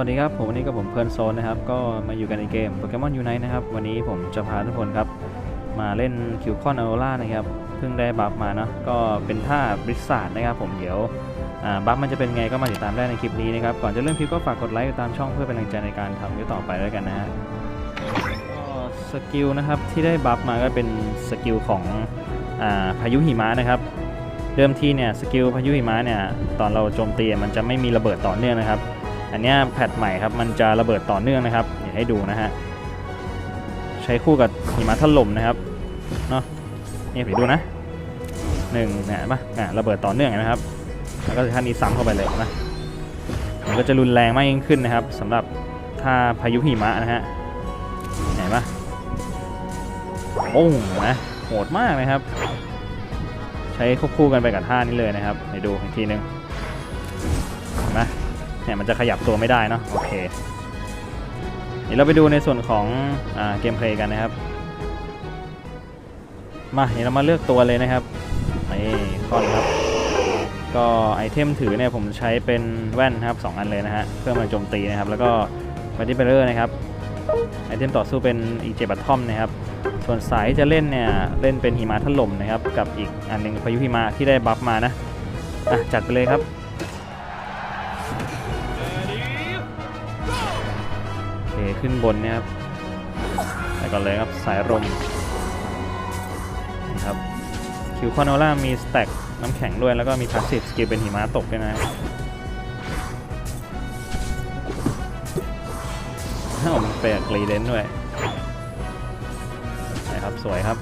สวัสดีครับผมวันนี้กับผมเพลิร์นโซนนะครับก็มาอยู่กันในเกมโปเกมอนยูไนนะครับวันนี้ผมจะพาทุกคนครับมาเล่นคิวคอนอโรล่านะครับเพิ่งได้บัฟมาเนาะก็เป็นท่าบริษัทนะครับผมเดี๋ยวบัฟมันจะเป็นไงก็มาติดตามได้ในคลิปนี้นะครับก่อนจะเริ่มคลิปก็ฝากกดไลค์ตามช่องเพื่อเป็นกำลังใจในการทำคลิปต่อไปด้วยกันนะฮะก็สกิลนะครับที่ได้บัฟมาก็เป็นสกิลของอาพายุหิมะนะครับเดิมทีเนี่ยสกิลพายุหิมะเนี่ยตอนเราโจมตีมันจะไม่มีระเบิดต่อเนื่องนะครับ อันนี้แพทใหม่ครับมันจะระเบิดต่อเนื่องนะครับอยากให้ดูนะฮะใช้คู่กับหิมะถล่มนะครับเนาะนี่ไปดูนะหนึ่งเนี่ยเห็นปะอะระเบิดต่อเนื่องนะครับ แล้วก็ท่านี้ซ้ำเข้าไปเลยนะมันก็จะรุนแรงมากยิ่งขึ้นนะครับสำหรับท่าพายุหิมะนะฮะเห็นปะโอ้นะโหดมากนะครับ ใช้ควบคู่กันไปกับท่านี้เลยนะครับไปดูอีกทีนึงเห็นไหม เนี่ยมันจะขยับตัวไม่ได้เนาะโอเคเดี๋ยวเราไปดูในส่วนของอเกมเพลย์กันนะครับ มาเดี๋ยวเรามาเลือกตัวเลยนะครับนี่คอนครับ ก็ไอเทมถือเนี่ยผมใช้เป็นแว่นนะครับสองอันเลยนะฮะเพื่อมาโจมตีนะครับ แล้วก็บัตตี้เบเลอร์นะครับไอเทมต่อสู้เป็นอีเจบัตทอมนะครับ ส่วนสายจะเล่นเนี่ยเล่นเป็นหิมะถล่มนะครับ กับอีกอันหนึงพายุหิมะที่ได้บัฟมานะอะจัดไปเลยครับ ขึ้นบนเนี่ยครับไปก่อนเลยครับสายลมนะครับคิวคอนโนล่ามีสแต็กน้ำแข็งด้วยแล้วก็มีพาสซีฟสกิลเป็นหิมะตกด้วยนะถ้าผมเปรกรีเลนด้วยนะครับสวยครับ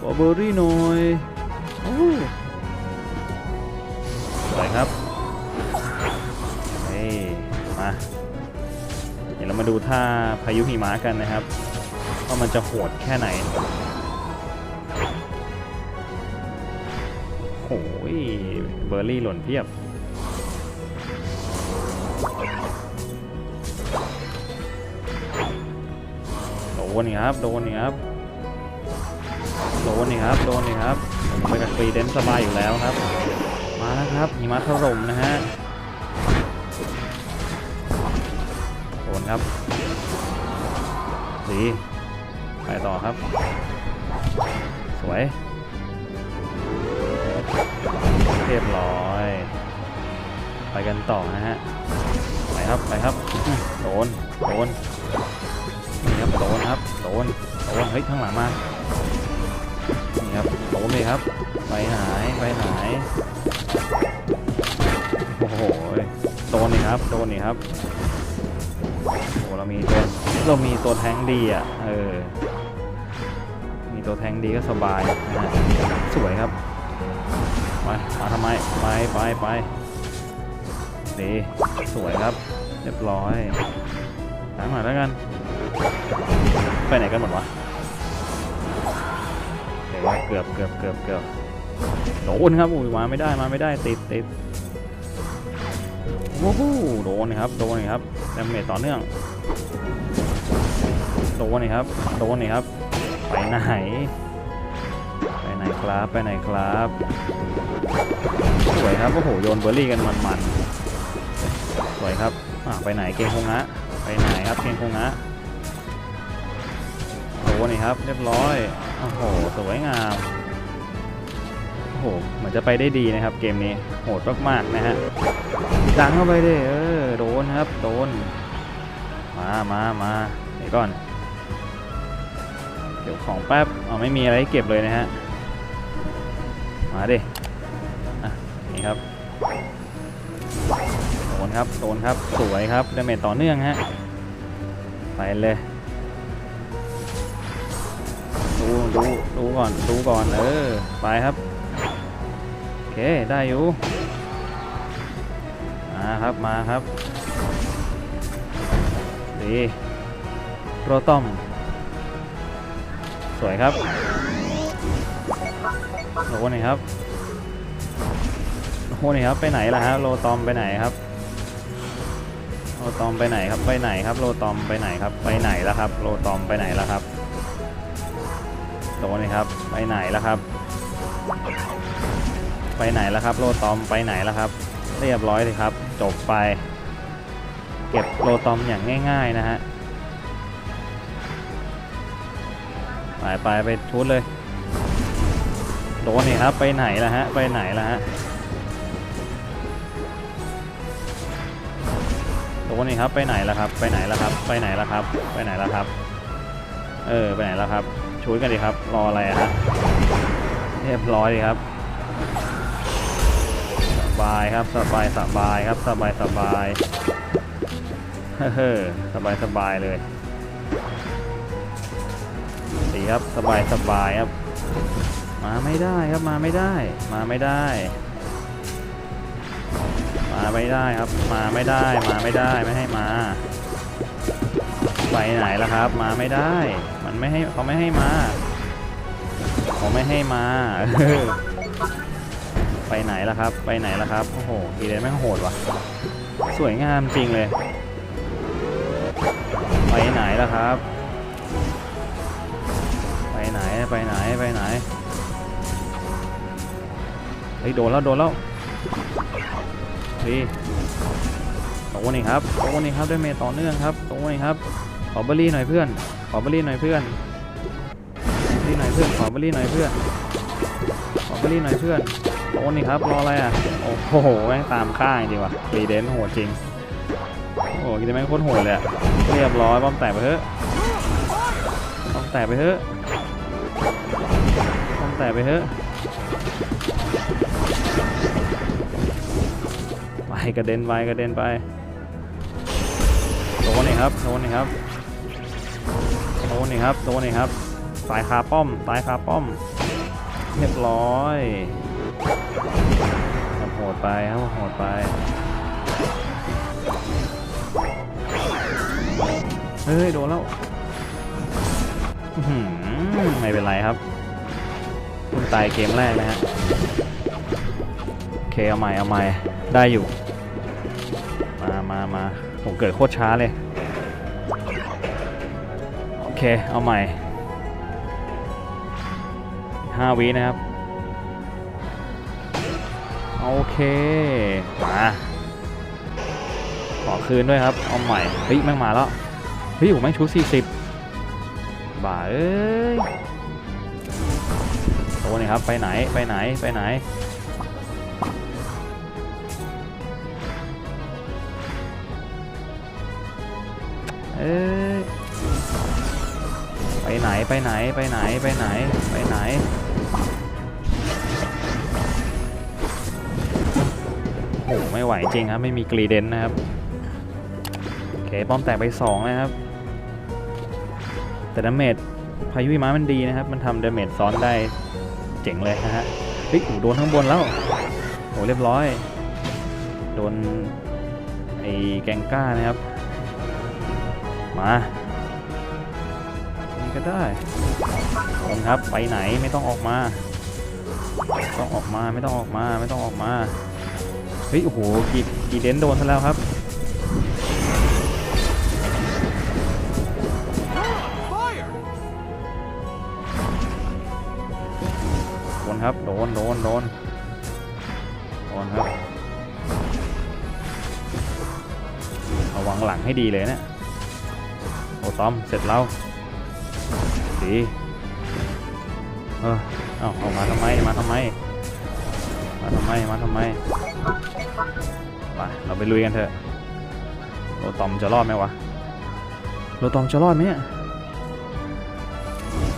ขอเบอรี่หน่อยสวยครับเฮ้ยมา ดี๋ยวเรามาดูท่าพายุหิมะกันนะครับว่ามันจะโหดแค่ไหนโอ้ยเบอร์รี่หล่นเพียบโดนนี่ครับโดนนี่ครับโดนนี่ครับโดนนี่ครับผมไปกับฟรีเดนสบายอยู่แล้วครับ มาแล้วครับหิมะถล่มนะฮะ นครับสีไปต่อครับ สวยเรียบร้อย ไปกันต่อนะฮะ ไปครับ ไปครับอื้อโดน โดน นี่ครับ โดนครับ โดน โดน เฮ้ย ข้างหลังมา นี่ครับ โดนเลยครับ ไปหาย ไปหาย โอ้โห โดนนี่ครับ โดนนี่ครับ โอ้เรามีตัวเรามีตัวแทงดีอะ เออ มีตัวแทงดีก็สบายนะสวยครับ ไป มาทำไม ไปไปไปดีสวยครับ เรียบร้อยล้างหน่อยแล้วกัน ไปไหนกันหมดวะเดี๋ยวเกือบเกือบเกือบเกือบโดนครับอุ้ยมาไม่ได้มาไม่ได้ติดติด โอ้โหโดนครับ โดนครับดาเมจต่อเนื่อง โดนนี่ครับ โดนนี่ครับ ไปไหน ไปไหนครับ ไปไหนครับ สวยครับ โอ้โห โยนเบอร์รี่กันมันๆ สวยครับ อะไปไหนเกงคงนะ ไปไหนครับเกงคงนะโอ้นี่ครับ เรียบร้อย โอ้โห สวยงาม โอ้โหเหมือนจะไปได้ดีนะครับเกมนี้โหดมากๆนะฮะดังเข้าไปดิเออโดนครับโดนมามามาเดี๋ยวก่อนเดี๋ยวของแป๊บเอาไม่มีอะไรให้เก็บเลยนะฮะมาดิอะนี่ครับโดนครับโดนครับสวยครับดาเมจต่อเนื่องฮะไปเลยดูดูดูก่อนดูก่อนเออไปครับโอ เค ได้อยู่มาครับมาครับดีโปรตอม สวยครับโลนี่ครับโลนี่ครับ ไปไหนล่ะฮะโลตอมไปไหนครับโลตอมไปไหนครับไปไหนครับโลตอมไปไหนครับไปไหนแล้วครับโลตอมไปไหนแล้วครับโดนเลยครับ ไปไหนแล้วครับ ไปไหนแล้วครับ โลตอมไปไหนแล้วครับ เรียบร้อยเลยครับ จบไป เก็บโลตอมอย่างง่าย ๆนะฮะไปไปไปชุดเลยโดนนี่ครับไปไหนล่ะฮะไปไหนล่ะฮะโดนนี่ครับไปไหนล่ะครับ ไปไหนล่ะครับ ไปไหนล่ะครับ ไปไหนล่ะครับ เออไปไหนล่ะครับชุดกันดีครับ รออะไรฮะเรียบร้อยดีครับ บายครับสบายสบายครับสบายสบายเฮ้อสบายสบายเลยดีครับสบายสบายครับ มาไม่ได้ครับมาไม่ได้ มาไม่ได้ มาไม่ได้ครับ มาไม่ได้มาไม่ได้ไม่ให้มาไปไหนล่ะครับ มาไม่ได้ มันไม่ให้เขาไม่ให้มาเขาไม่ให้มา ไปไหนล่ะครับ ไปไหนล่ะครับ โอ้โหดีเลยแม่งโหดว่ะ สวยงามจริงเลย ไปไหนล่ะครับ ไปไหน ไปไหน ไปไหน เฮ้ยโดนแล้ว โดนแล้วดีโดนนี่ครับโดนนี่ครับด้วยเมย์ต่อเนื่องครับโดนนี่ครับ ขอเบอร์รี่หน่อยเพื่อน ขอเบอร์รี่หน่อยเพื่อนเบอร์รี่หน่อยเพื่อน ขอเบอร์รี่หน่อยเพื่อนขอเบอร์รี่หน่อยเพื่อน โอ้นี่ครับรออะไรอะ โอ้โหแม่งตามข้างจริงว่ะรีเดนโหดจริง โอ้โหกินแม่งโคตรโหดเลยเรียบร้อยป้อมแตกไปเถอะป้อมแตกไปเถอะป้อมแตกไปเถอะไปกระเด็นไปกระเด็นไปโดนนี่ครับโดนนี่ครับโดนนี่ครับโดนนี่ครับตายคาป้อมตายคาป้อมเรียบร้อย โหดไปครับโหดไป เฮ้ย โดนแล้วไม่เป็นไรครับ คุณตายเกมแรกนะฮะ โอเค เอาใหม่ เอาใหม่ ได้อยู่ มามามาผมเกิดโคตรช้าเลย โอเค เอาใหม่ห้าวินะครับ เค มา ขอคืนด้วยครับ เอาใหม่ เฮ้ย แม่งมาแล้ว เฮ้ยผมแม่งชุด40บ่าเอ้ยโอ้นี่ครับ ไปไหน ไปไหน ไปไหน เอ้ย ไปไหน ไปไหน ไปไหน ไปไหน ไปไหน อ้โหไม่ไหวจริงครับ ไม่มีกรีเดนนะครับโอเคป้อมแตกไปสองนะครับ แต่ดาเมจพายุหิมะมันดีนะครับ มันทำดาเมจซ้อนได้เจ๋งเลยนะฮะเฮ้ยโอ้โหโดนข้างบนแล้วโอ้เรียบร้อย โดนไอ้แกงก้านะครับ มานี่ก็ได้ผมครับไปไหนไม่ต้องออกมาไม่ต้องออกมาไม่ต้องออกมาไม่ต้องออกมา เฮ้ย โอ้โห กีกีเดนโดนซะแล้วครับ โดนครับ โดน โดน โดน โดนครับ ระวังหลังให้ดีเลยเนะโอ้ตอม เสร็จแล้วดีเออเอาเอามาทำไม มาทำไม มาทำไม มาทำไมไปเราไปลุยกันเถอะโลตอมจะรอดไหมวะโลตอมจะรอดไหมเนี่ย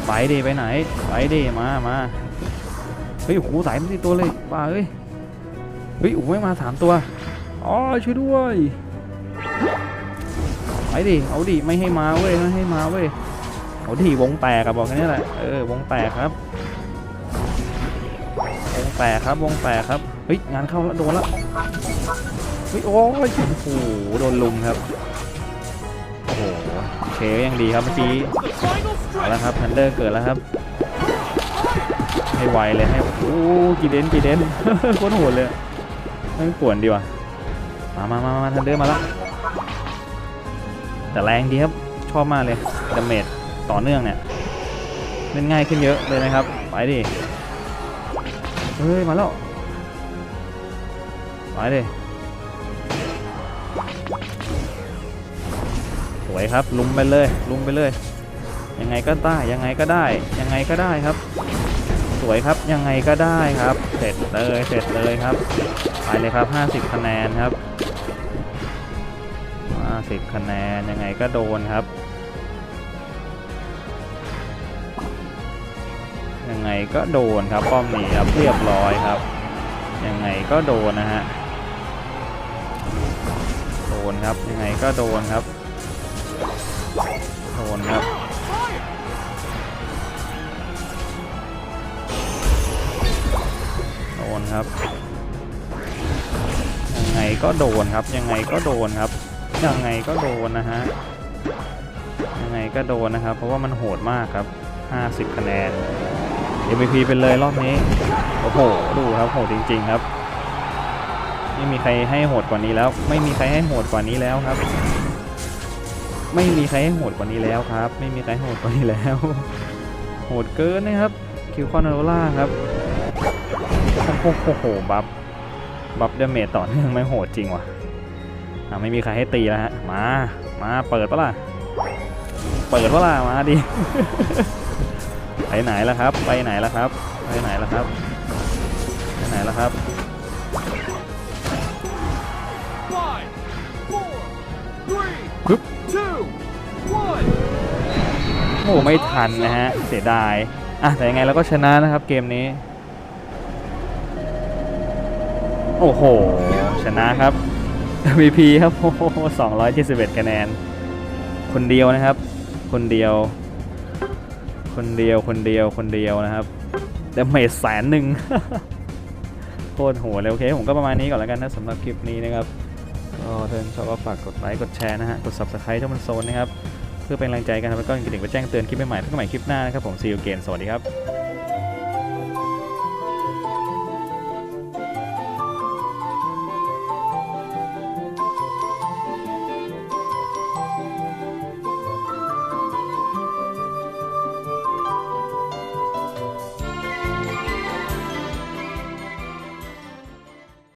ไปดิไปไหน ไปดิมามาเฮ้ยโอ้โหสายมันสี่ตัวเลยป้าเอ้ยเฮ้ยโอ้โหไม่มาสามตัวอ๋อช่วยด้วยไปดิเอาดิไม่ให้มาเว้ยไม่ให้มาเว้ยเอาดิวงแตกอะบอกแค่นี้แหละเออวงแตกครับวง แตกครับวงแตกครับเฮ้ยงานเข้าแล้วโดนแล้วเฮ้ยโอ้ยโอ้โหโดนลุมครับโอ้โหโอเคยังดีครับเมื่อกี้เอาแล้วครับทันเดอร์เกิดแล้วครับให้ไวเลยให้โอ้กี่เดนกี่เดนโคตรโหดเลยไม่ป่วนดีว่ะมามามามาทันเดอร์มาแล้วแต่แรงดีครับชอบมากเลยดาเมจต่อเนื่องเนี่ยเล่นง่ายขึ้นเยอะเลยนะครับไปดิ ฮ้ย มาแล้ว ไปดิสวยครับ ลุมไปเลย ลุมไปเลย ยังไงก็ได้ ยังไงก็ได้ ยังไงก็ได้ครับ สวยครับ ยังไงก็ได้ครับ เสร็จเลย เสร็จเลยครับ ไปเลยครับ 50 คะแนนครับ50คะแนน ยังไงก็โดนครับ ยังไงก็โดนครับป้อมนี้ครับเรียบร้อยครับ ยังไงก็โดนนะฮะโดนครับยังไงก็โดนครับโดนครับโดนครับยังไงก็โดนครับยังไงก็โดนครับยังไงก็โดนนะฮะยังไงก็โดนนะครับ เพราะว่ามันโหดมากครับ 50 คะแนน MVP เป็นเลยรอบนี้ โอ้โห ดูครับโหดจริง ๆ ครับ ไม่มีใครให้โหดกว่านี้แล้ว ไม่มีใครให้โหดกว่านี้แล้วครับ ไม่มีใครให้โหดกว่านี้แล้วครับ ไม่มีใครโหดกว่านี้แล้ว โหดเกินนะครับ คิวคอนโนล่าครับ โอ้โหโห บัฟ บัฟเดเมจต่อเนื่องไม่โหดจริงว่ะอะไม่มีใครให้ตีแล้วฮะ มา มา เปิดปะล่ะ เปิดปะล่ะ มาดิ ไปไหนล่ะครับ ไปไหนล่ะครับ ไปไหนล่ะครับ ไปไหนล่ะครับ Five, four, three, ปึ๊บ two, one. โอ้ไม่ทันนะฮะ เสียดาย อะ แต่ยังไงเราก็ชนะนะครับเกมนี้ โอ้โห ชนะครับ MVP ครับ โอ้โห271คะแนน คนเดียวนะครับ คนเดียว คนเดียวคนเดียวคนเดียวนะครับแต่เมจแสนหนึ่งโคตรโหดเลยโอเค ผมก็ประมาณนี้ก่อนแล้วกันนะสำหรับคลิปนี้นะครับก็ถ้าชอบก็ฝากกดไลค์กดแชร์นะฮะกด subscribe ช่องมันโซนนะครับ เพื่อเป็นแรงใจกันครับแล้วก็กระดิ่งไปแจ้งเตือนคลิปใหม่ๆเพื่อใหม่คลิปหน้านะครับผมซีอูเกนสวัสดีครับ